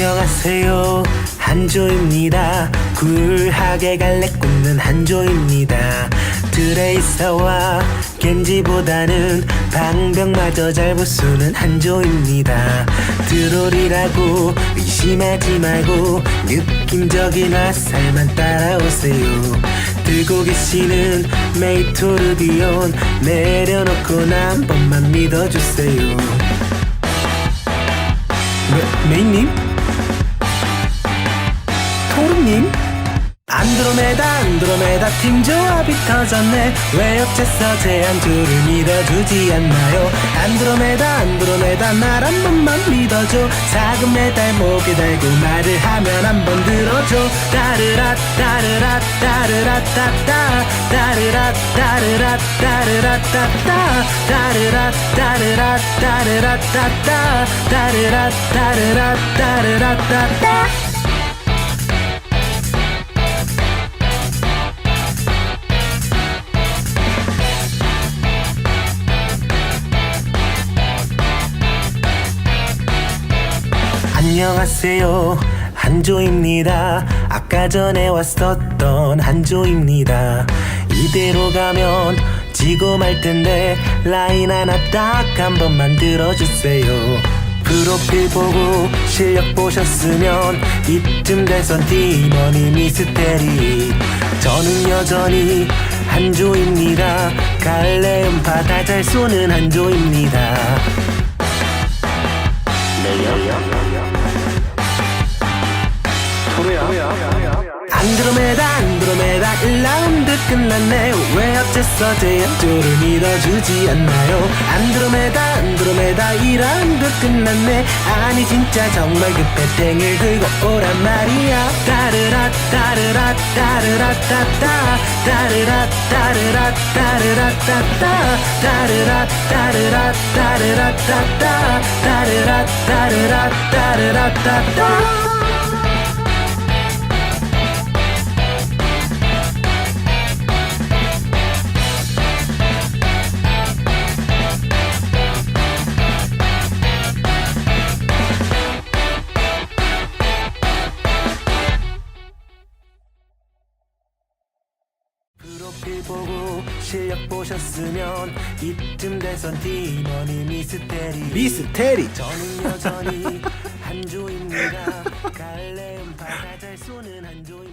안녕하세요. 한조입니다. 굴하게 갈래 굽는 한조입니다. 드레이서와 겐지보다는 방벽마저 잘 부수는 한조입니다. 드롤이라고 의심하지 말고 느낌적인 화살만 따라오세요. 들고 계시는 메이토르비온 내려놓고 나한 번만 믿어주세요. 메, 메이님? 토르님? 안드로메다 안드로메다 팀 조합이 터졌네. 왜 어째서 제 한줄을 믿어주지 않나요? 안드로메다 안드로메다 날 한 번만 믿어줘. 작은 메달 목에 달고 말을 하면 한 번 들어줘. 따르라 따르라 따르라 따따. 따르라 따르라 따르라 따따. 따르라 따르라 따르라 따따. 따르라 따르라 따르라 따따 안녕하세요. 한조입니다. 아까 전에 왔었던 한조입니다. 이대로 가면 지고 말 텐데 라인 하나 딱 한 번 만 들어주세요. 프로필 보고 실력 보셨으면 이쯤 돼선 팀원이 미스테리. 저는 여전히 한조입니다. 갈래 음파 다 잘 쏘는 한조입니다 안드로메다 안드로메다 1라운드 끝났네 왜 어째서 제 약조를 믿어주지 않나요? 안드로메다 안드로메다 2라운드 끝났네. 아니 진짜 정말 급해 땡을 들고 오란 말이야. 따르라 따르라 따르라 따따. 따르라 따르라 따르라 따따. 따르라 따르라 따르라 따따. 따르라 따르라 따르라 따따 실력 보셨으면 이쯤 돼선 팀원이 미스테리. 미스테리. 저는 여전히 한조입니다. 갈래 음파 다잘 쏘는 한조입니다